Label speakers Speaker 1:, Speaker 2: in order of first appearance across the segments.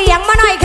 Speaker 1: เสียงมาหน่อย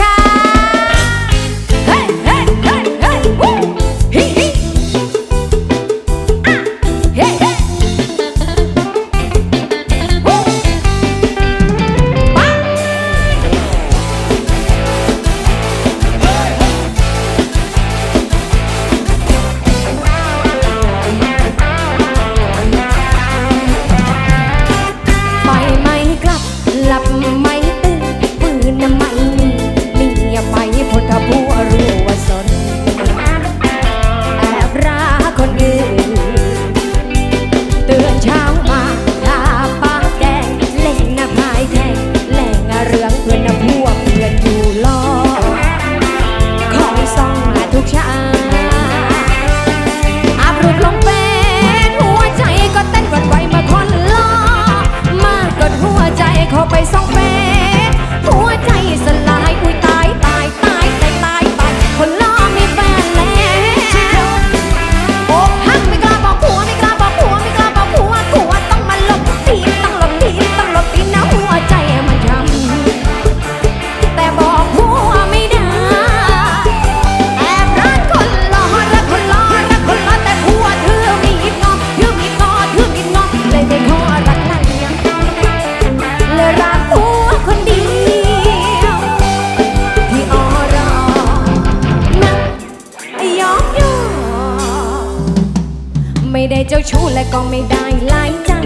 Speaker 1: และก็ไม่ได้ไล่ยจัง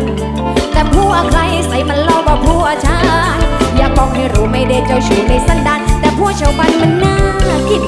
Speaker 1: แต่ผัว
Speaker 2: ใค
Speaker 1: รใส่มันเล่าว่าผัวชายอยากบอกให้รู้ไม่ได้เจ้าชู้ในสันดานแต่ผัวชาวบ้านมันน่ากิน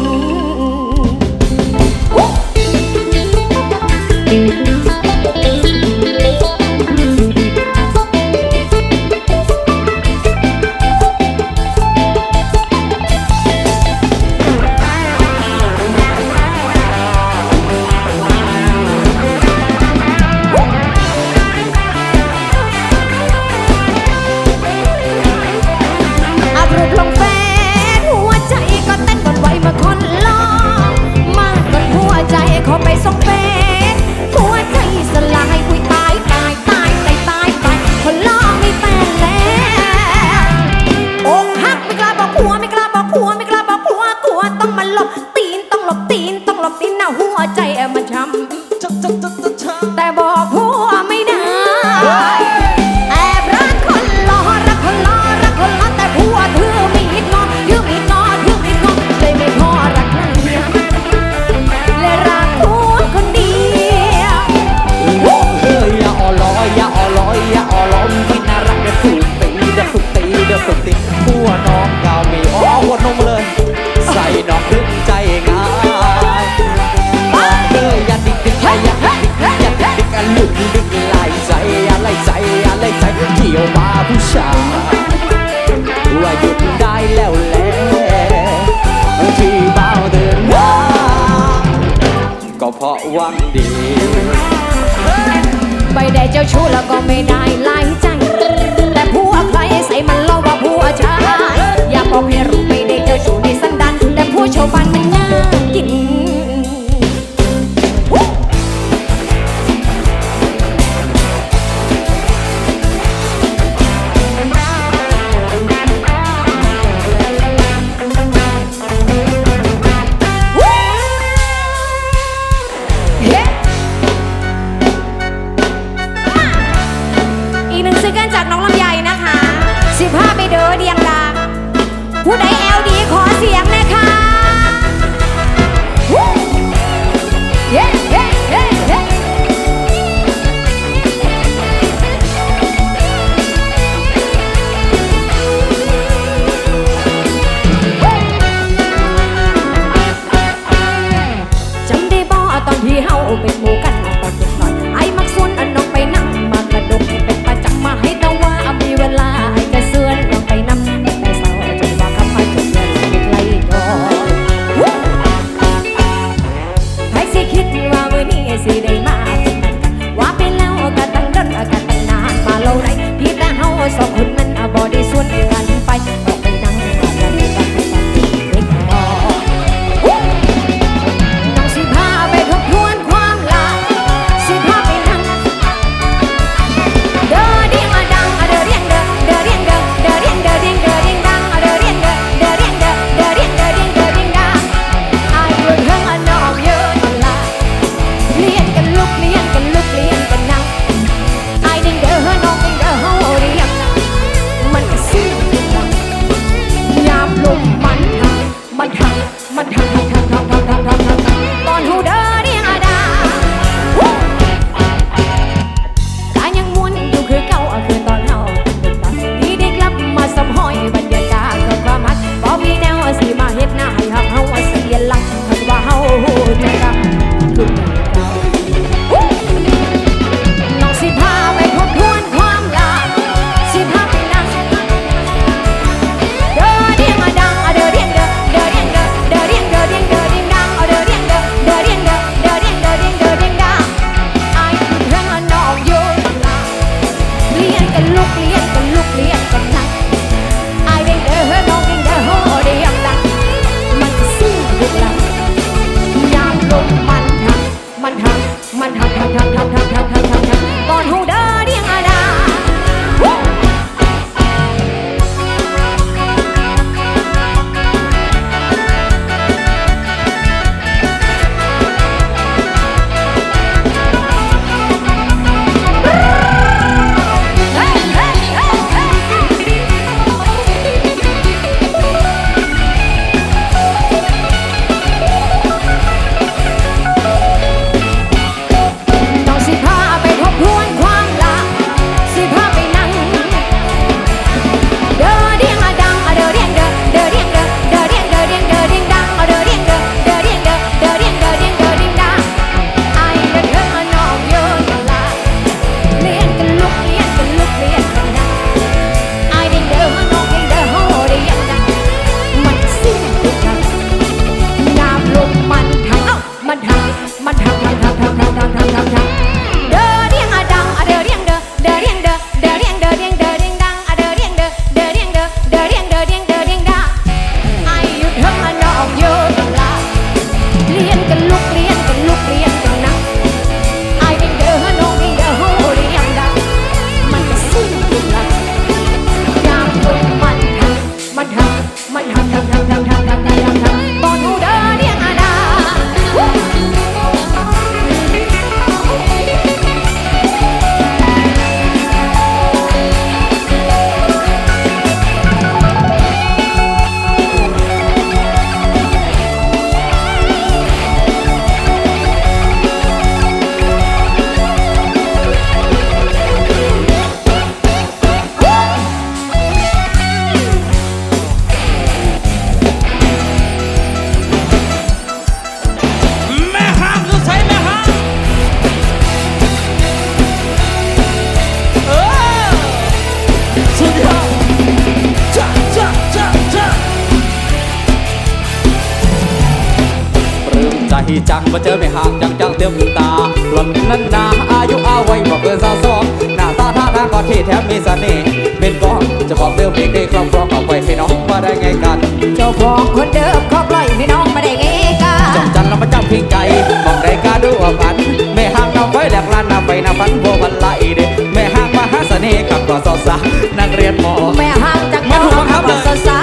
Speaker 1: ที่จังมา
Speaker 2: เจอไม่ห่างจังจังเต็มตาหล่อนนั้นนาอายุอาวัยบอกเกินสาวสองหน้าตาท่าทางก็ที่แถมมีเสน่ห์เป็นกองเจะของเดิมเพลงได้ครอบครองเอาไปให้น้องมาได้ไงกัน
Speaker 1: เจ้าของคนเดิมเขาปล่อยให้น้องมาได้ไงกา
Speaker 2: จำจันแล้วมาจับพิงไก่มองได้กาดูว่าพันแม่ห้างนำไว้แหลกลานนำไปนำพันบัววันไหลเด้แม่ห้างมาหาเสน่ห์กับกอสอสานักเรียนหมอ
Speaker 1: แม่ห่างจาก
Speaker 2: มาถูกบังคับเลย
Speaker 1: สา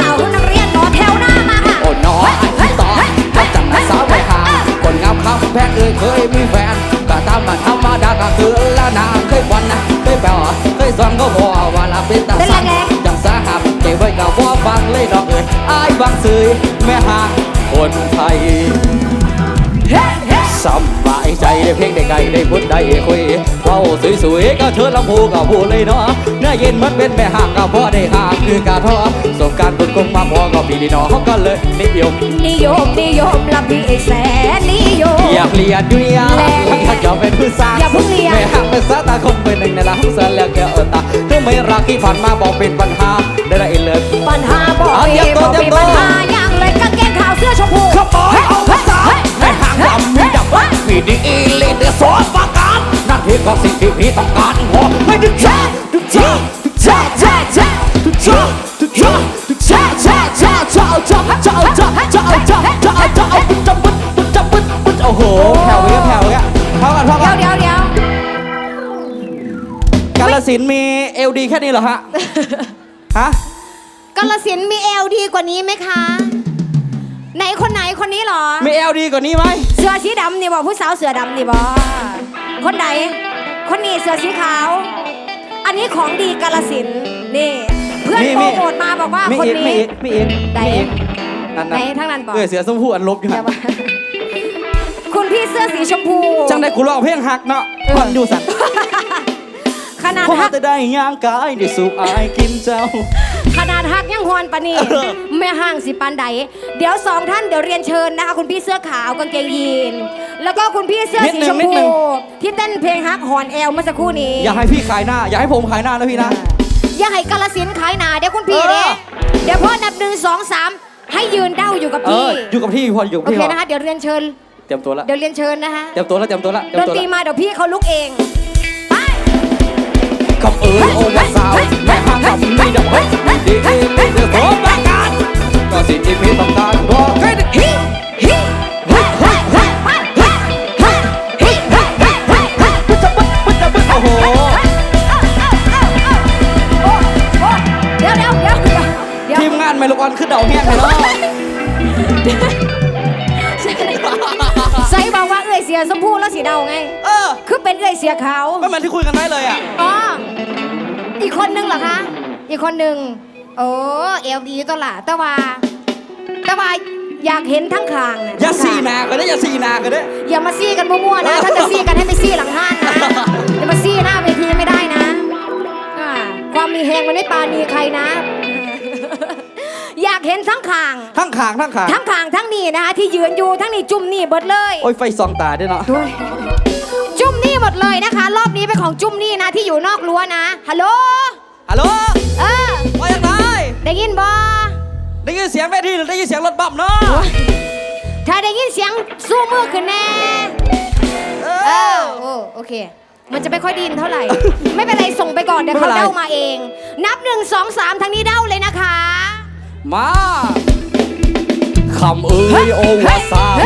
Speaker 1: อละ
Speaker 2: นางเคยวันนะเคยเป่าเคยสอนก็บอกว่าละเป็นตาสังจังสาหับเก็บไว้กับว่าฟังเลยดอกเอ้ยอายบางซื้อแม่หาคนไทยสบายใจได้เพลงได้ไกลได้พูดได้คุยเว้าสวยๆก็เชิญลำพูก็พูดเลยเนาะเนื้อเย็นมันเป็นแม่ห่างก็พอได้ห่างคือกาทอสงการบุญคงมาพอก็พี่ดีน้องก็เลยนิยม
Speaker 1: นิยมนิยมละพี่แสน นิยม
Speaker 2: อยากเรียนอยู่เนี่ย
Speaker 1: แล
Speaker 2: ถ้าจะเป็นผู้สร้าง
Speaker 1: อย่าเพิ่งเรียน
Speaker 2: ไม่ห่างเป็นสายตาคงเป็นหนึ่งในล้านแสนแล้วแกเออตาถ้าไม่รักที่ผ่านมาบอกเป็นปัญหาได้ได้เลย
Speaker 1: ปัญหาบอก
Speaker 2: เอา
Speaker 1: มี
Speaker 2: เตรียมตัว
Speaker 1: บอก
Speaker 2: เตรี
Speaker 1: มี
Speaker 2: ยมตัว
Speaker 1: ปัญหาอย่างเลยกางเกงขาวเสื้อชมพู
Speaker 2: ขโมยเอาภาษาไม่ห่างลำมีดับว่าพี่ดีอีลีเดอร์สอนประการหน้าที่ของสิ่งที่พี่ต้องการพอไม่ดึกช้าดึกช้าดึกช้าช้ สินธุ์มีเอลดีแค่นี้เหรอฮะ ฮะ
Speaker 1: กาลสินธุ์มีเอลดีกว่านี้ไหมคะ ไหนคนไหนคนนี้เหรอ
Speaker 2: มีเอลดีกว่านี้ไหม
Speaker 1: เสื้อสีดำนี่บอกผู้สาวเสือดำนี่บอกคนไหน คนนี้เสื้อสีขาว อันนี้ของดีกาลสินธุ์นี่ เพื่อนโปรโมทมาบอกว่า
Speaker 2: มี
Speaker 1: คน
Speaker 2: อีกมี
Speaker 1: นี้
Speaker 2: อีกมีอีก
Speaker 1: ไหน
Speaker 2: มีอีกนั่น
Speaker 1: ไหนทั้งนั้นบอก
Speaker 2: เออเสือสมพูอันลบอยู่
Speaker 1: เดี๋
Speaker 2: ฮะ
Speaker 1: ยวมาคุณพี่เสื้อสีชมพู
Speaker 2: จังได้กูร้องเพลงฮักเนาะ
Speaker 1: เออ
Speaker 2: ก่อนอยู่สัตว์
Speaker 1: ขนาด
Speaker 2: พอ
Speaker 1: ฮัก
Speaker 2: จะได้ย่างกายได้สูบอายกินเจ้า
Speaker 1: ขนาดฮักยังฮอนปะนี่
Speaker 2: เออ
Speaker 1: แม่ห้างสิปันใด เดี๋ยวสองท่านเดี๋ยวเรียนเชิญนะคะคุณพี่เสื้อขาวกางเกงยีน แล้วก็คุณพี่เสื้อสีชมพูที่เต้นเพลงฮักฮอนแอลเมื่อสักครู่นี้
Speaker 2: อย่าให้พี่ขายหน้า อย่าให้ผมขายหน้านะพี่นะ
Speaker 1: อย่าให้กาลสินธุ์ขายหนาเดี๋ยวคุณพี่
Speaker 2: เออ
Speaker 1: เด้เดี๋ยวพ่อนับหนึ่งสองสามให้ยืนเด้าอยู่กับ
Speaker 2: เอ
Speaker 1: พี่
Speaker 2: ออยู่กับพี่พออยู่กับ
Speaker 1: โอ
Speaker 2: พี่
Speaker 1: เค
Speaker 2: พอ
Speaker 1: นะคะเดี๋ยวเรียนเชิญ
Speaker 2: เตรียมตัวละ
Speaker 1: เดี๋ยวเรียนเชิญนะคะ
Speaker 2: เตรียมตัวละเตรียมตัวละเตรีย
Speaker 1: ด
Speaker 2: ม
Speaker 1: น
Speaker 2: ตัว
Speaker 1: ตรี
Speaker 2: ละ
Speaker 1: มาเดี๋ยวพี่เขาลุกเองไป
Speaker 2: คำเอ๋ยโอ้ว่าสาวแม่ห้างกับไม่ดับเฮ้ยดีเอไม่เดือดร้อนประการก็สิ่งที่พี่ต้องการบอกให้ได้
Speaker 1: ฮิฮิเฮ้เฮ้เฮ้เฮ้เฮ้เฮ้เฮ้เฮ้เฮ้เฮ้เฮ้
Speaker 2: ปุ๊บจะปุ๊บปุ๊บจะปุ๊บโอ้โห
Speaker 1: เดี๋ยวเดี๋ยวเดี๋ยวเดี๋ยวเดี๋ยว
Speaker 2: ทีมงานไม่ลูกอ่อนขึ้นเดาเฮี้ยงเลยเนาะ
Speaker 1: ใส่บอกว่าเอ้ยเสียสมพูแล้วสีเดาไง
Speaker 2: เออ
Speaker 1: คือเป็นเอ้ยเสียขาว
Speaker 2: ไม่เหมือนที่คุยกันไว้เลยอะ
Speaker 1: อ๋ออีกคนนึง เหรอคะ อีกคนนึงโอ้เอลดีตัวละแต่ว่าแต่ว่าอยากเห็นทั้งคางน่ะ
Speaker 2: อย่า
Speaker 1: ทั้ง
Speaker 2: ซี
Speaker 1: คง
Speaker 2: นากันนะอย่าซีนากันนะ
Speaker 1: อย่ามาซี่กันมั่วๆนะ ถ้าจะซี่กันให้ไปซี่หลังห้านนะอย่ามาซี่หน้าเวทีไม่ได้นะอ่าความมีแหงมันไม่ปรานีใครนะ อยากเห็นทั้งคาง
Speaker 2: ทั้งขางทั้งขาง
Speaker 1: ทั้งคางทั้งนี่นะคะที่ยืนอยู่ทั้งนี่จุ่มนี่เบิดเลย
Speaker 2: โอ้ยไฟสองตาด้วยเนาะ
Speaker 1: ด้วยจุ่มนี่หมดเลยนะคะ รอบนี้เป็นของจุ่มนี่นะที่อยู่นอกรั้วนะฮัลโหล
Speaker 2: ฮัลโหล
Speaker 1: เออ
Speaker 2: ว่ายังไง
Speaker 1: ได้ยินบ่
Speaker 2: ได้ยินเสียงเวทีหรือได้ยินเสียงรถบัมเนาะ
Speaker 1: ถ้าได้ยินเสียงสู้มือขึ้นแน่
Speaker 2: เอ
Speaker 1: เอ
Speaker 2: อ
Speaker 1: อ โอ้โอเค มันจะไม่ค่อยไดยินเท่าไหร่ ไม่เป็นไรส่งไปก่อนเดี๋ยว
Speaker 2: ไม่เป็
Speaker 1: เขา
Speaker 2: นไร
Speaker 1: เด้ามาเอง นับหนึ่งสองสามทางนี้เด้าเลยนะคะ
Speaker 2: มาคำเอ่ยโอวาสาว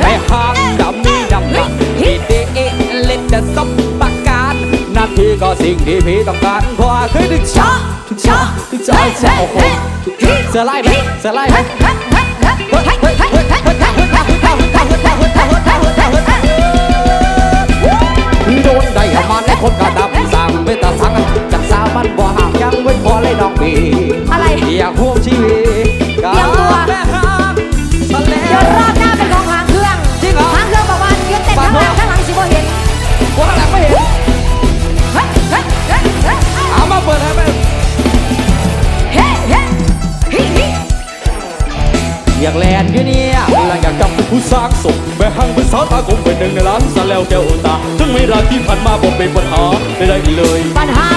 Speaker 2: ให้ห่างดำมีดำหนักที่ดีเอเล่นจะสม นัาที่ก็สิ่งที่พี่ต้องการพาคือดึกช็อตดึงช็อตดึงช็อตโอ้โหสไลด์สไล
Speaker 1: ด์
Speaker 2: โดนได้มาในคนกระดับสั่งไปตาสั่งจากสามันบ่ห่างยังไว้พอเลยน้องปี
Speaker 1: อะไร
Speaker 2: อยากห่วงชีวิต
Speaker 1: อยา
Speaker 2: กแลนอยู่เนี่ยหลังอยากจับผู้สร้างสมแม่หังเป็นสาวตาคมเป็นหนึ่งในล้านซาแล้วแก้วตา ถึงเวลาที่ผ่านมาบอกเป็นปัญหาไม่ได้เลย
Speaker 1: ปัญหา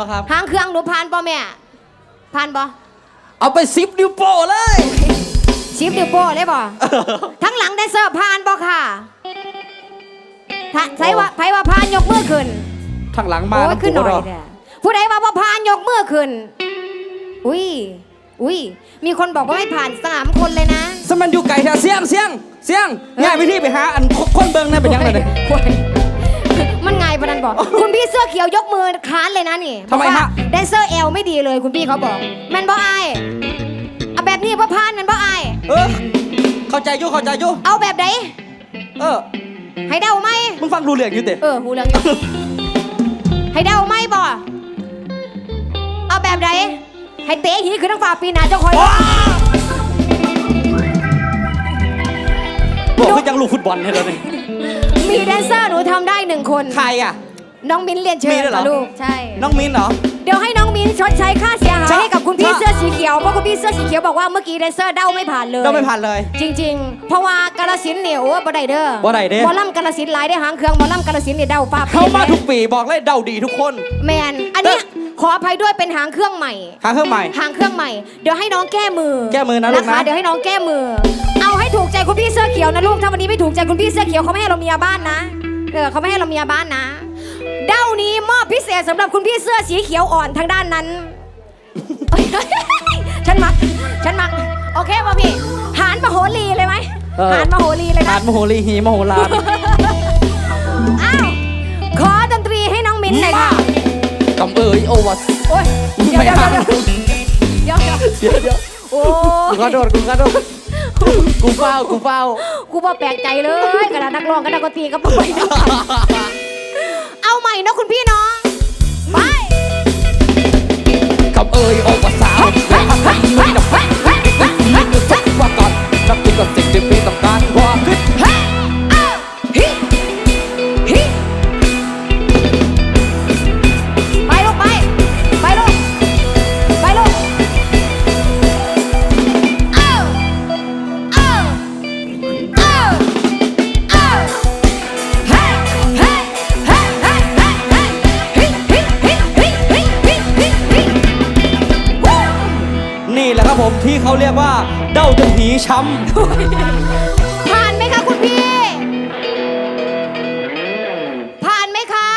Speaker 2: ปะครับ
Speaker 1: หางเครื่องหนูผ่านบอแม่ผ่านบอ
Speaker 2: เอาไปซิปนิ้วโป้เลย
Speaker 1: ชิปดิวโป้เลยบอทั้งหลังแดนเซอร์ผ่านบอค่ะถ้าใช้ว่าไผว่าผ่านยกมือขึ้น
Speaker 2: ทางหลังมา
Speaker 1: โอ้ยำขึ้นหน่อย
Speaker 2: ปูเา
Speaker 1: เนี่ยผู้ใดว่าบ่ผ่านยกมือขึ้น อุ้ย อุ้ย มีคนบอกว่าให้ผ่านสามคนเลยนะ
Speaker 2: สมันอยู่ไก่แถวเสียงเสียงเสียงง่ายไปที่ไปหาอันคนเบิงนั่นเป็นยังไงเนี่ย
Speaker 1: โอ้ย มันง่ายปะนันบอก คุณพี่เสื้อเขียวยกมือค้านเลยนะนี่
Speaker 2: ทำไม
Speaker 1: บอกว่า
Speaker 2: ฮะ
Speaker 1: แดนเซอร์เอลไม่ดีเลยคุณพี่เขาบอกแมันบ่อายเอาแบบนี้บ่ผ่านแมันบ่อาย
Speaker 2: เออ เข้าใจอยู่เข้าใจอยู่
Speaker 1: เอาแบบไหน
Speaker 2: เออ
Speaker 1: ให้เดาไหม
Speaker 2: มึงฟังรู้เรื่องอยู่เตะ
Speaker 1: เออหูเรื่องอยู่ให้เดาไหมบ่เอาแบบไหนให้เตะหีคือทั้งฝ่าปีหนาเจ้าคอย
Speaker 2: บอกคือยังลูกฟุตบอลให้เราเนี่ย
Speaker 1: มีแดนเซอร์หนูทำได้หนึ่งคน
Speaker 2: ใครอะ
Speaker 1: น้องมิ้นเรียนเชิญ
Speaker 2: มีด้วยเหรอ
Speaker 1: ค่ะลูก ใช่
Speaker 2: น้องมิ้นเหรอ
Speaker 1: เดี๋ยวให้น้องมิ้นชดใช้ค่าเสียหาย
Speaker 2: จ๊ะ
Speaker 1: ให้กับคุณพี่
Speaker 2: จ๊ะ
Speaker 1: เสื้อสีเขียวเพราะคุณพี่เสื้อสีเขียวบอกว่าเมื่อกี้แดนเซอร์เด้าไม่ผ่านเลย
Speaker 2: เราไม่ผ่านเลย
Speaker 1: จริง ๆ เพราะว่ากาลสินธุ์เนี่ยโอ้บ่ได้เด้อ
Speaker 2: บ่ได้เด้
Speaker 1: หมอลำกาลสินธุ์หลายได้หางเครื่องหมอลำกาลสินธุ์เนี่ยเด้าป้า
Speaker 2: เข้ามาทุกปีบอกเลยเดาดีทุกคน
Speaker 1: แมนอันเนี้ยขออภัยด้วยเป็นหางเครื่องใหม่
Speaker 2: หาเครื่องใหม่
Speaker 1: หางเครื่องใหม่ เดี๋ยวให้น้องแก้มือ
Speaker 2: แก้มือนะลูกนะ
Speaker 1: คะเดี๋ยวให้น้องแก้มือ เอาให้ถูกใจคุณพี่เสื้อเขียวนะลูกถ้าวันนี้ไม่ถูกใจคุณพี่เสื้อเขียวเขาไม่ให้เราเมียบ้านนะเออเขาไม่ให้เราเมียบ้านนะ เด้านี้มอบพิเศษสำหรับคุณพี่เสื้อสีเขียวอ่อนทางด้านนั้น ฉันมัก ฉันมัก โอเคป่ะพี่ หานมโหรีเลยไหม
Speaker 2: เออ
Speaker 1: หานมโหรีเลย
Speaker 2: หา
Speaker 1: นะ
Speaker 2: ดมโหรีหีมโหฬาร
Speaker 1: อ้าวขอดนตรีให้น้องมิ้นหน่อยค่ะ
Speaker 2: กำเอ๋ยโอวัส
Speaker 1: โอ้ยเดี๋ยว
Speaker 2: ไม่
Speaker 1: เดี๋ยว
Speaker 2: เอา
Speaker 1: เดี๋ยวเดี๋ยวเดี๋ยว
Speaker 2: เดี๋ยวเดี๋ยว
Speaker 1: โอ้
Speaker 2: กูกระโดดกูกระโดด กูเฝ้ากูเฝ้า
Speaker 1: กูบ่แปลกใจเลยกระดาษนักร้องกระดาษกตีก็บ่ไปนะเอาใหม่นะคุณพี่น้อง ไป
Speaker 2: กำเอ๋ยโอวัสสาวและพักพักลุยนับพักลุยสักว่าก่อนนับปีกับสิ่งที่พี่ต้องการความคิด
Speaker 1: เที่
Speaker 2: เขาเรียกว่า เด้าจนหีช้
Speaker 1: ผ่านไหมคะคุณพี่ ผ่านไหมคะ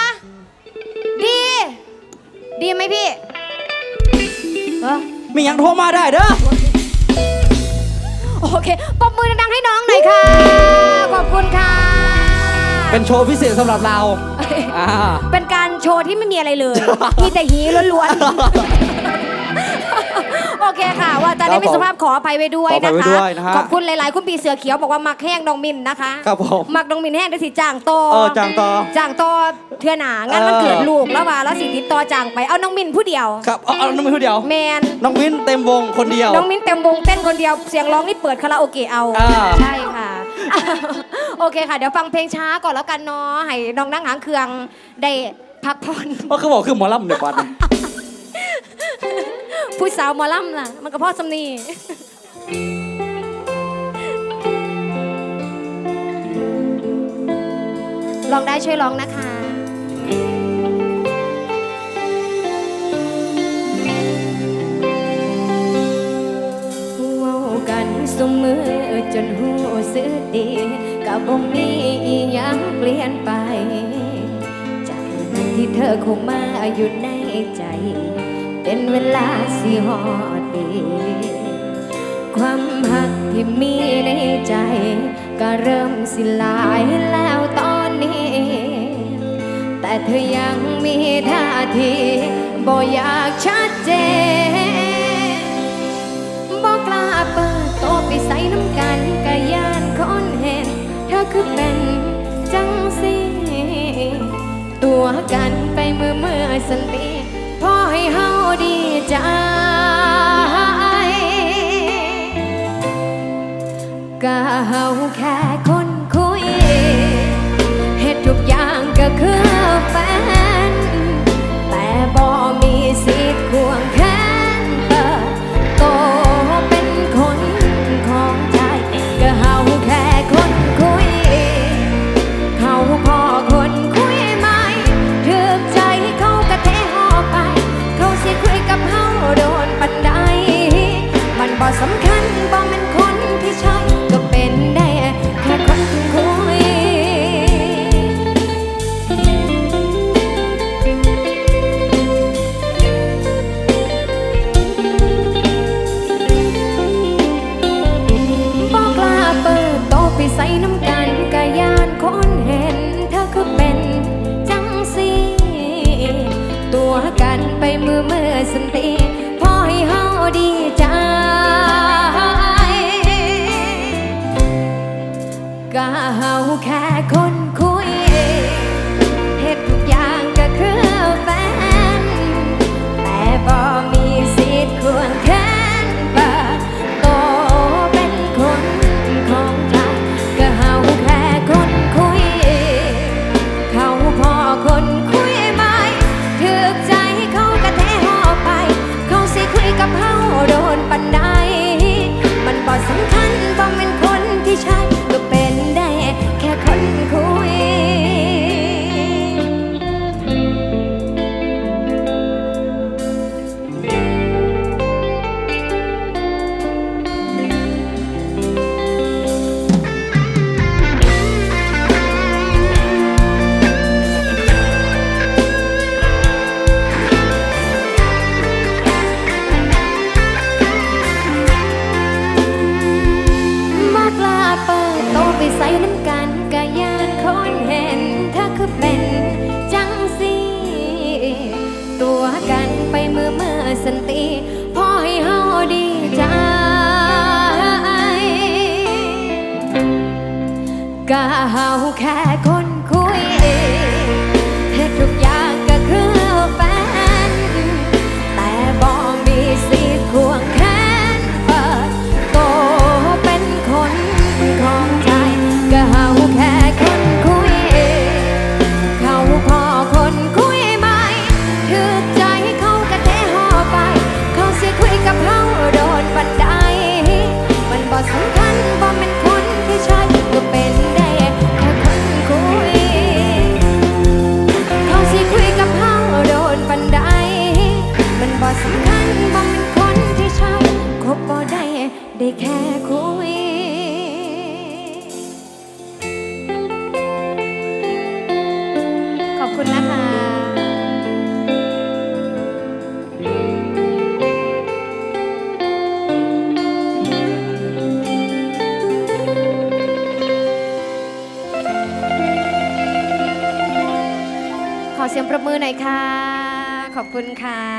Speaker 1: ดี ดีไหมพี่เออำ
Speaker 2: มียังโทรมาได้เด้อ
Speaker 1: โอเคปรบมือดังๆให้น้องหน่อยค่ะ ขอบคุณค่ะ
Speaker 2: เป็นโชว์พิเศษสำหรับเราอ่า
Speaker 1: เป็นการโชว์ที่ไม่มีอะไรเลย มีแต่หีล้วนๆโอ เคค่ะ ว่าตอนนี้
Speaker 2: ครับผม
Speaker 1: มีสภาพขออภัยไว้ด้วย
Speaker 2: ขออภั
Speaker 1: นะ
Speaker 2: ยไว้
Speaker 1: คะ
Speaker 2: ด้วยนะฮะ
Speaker 1: ขอบคุณหลาย ๆ คุณปีเสือเขียวบอกว่ามักแห้งน้องมินนะคะ
Speaker 2: ครับผม
Speaker 1: มักน้องมินแห้งได้สิจ้างโต
Speaker 2: เออจางต่อ
Speaker 1: จ้างต่อเทื่อหนางานมัน
Speaker 2: เออ
Speaker 1: เกิดลูกแล้วว่าแล้วสิติดต่อจ้างไปเอาน้องมินผู้เดียว
Speaker 2: ครับเอาเอาน้องมิ้นคนเดียว
Speaker 1: แมน
Speaker 2: น้องมิ้นเต็มวงคนเดียว
Speaker 1: น้องมินเต็มวงเต้นคนเดียวเสียงร้องนี่เปิดคาราโอเกะเอา
Speaker 2: อ่า
Speaker 1: ใช่ค่ะโอเคค่ะ เดี๋ยวฟังเพลงช้าก่อนแล้วกันเนาะให้น้องนั่งหางเครืองได้พักผ่อน
Speaker 2: ว่าคือบอกคือหมอลำเดี๋ยวก่อนนะ
Speaker 1: ผู้สาวหมอลำล่ะ มันก็พ่อสำนีลองได้ช่วยร้องนะคะเว้ากันสมมือจนหูสึกดีกับบ่มีอีหยังเปลี่ยนไป จากนั้นที่เธอคงมาอยู่ในใจ เป็นเวลาสิหอดดี ความหักที่มีในใจ ก็เริ่มสิลายแล้วตอนนี้ แต่เธอยังมีท่าทีบ่อยากชัดเจนบอกกล้าเปิดโตะไปใส่น้ำกันกะยานคนเห็น เธอคือเป็นจังสิตัวกันไปเมื่อเมื่อสันติ เฮาดีใจ คนค แค่คน ค่ะ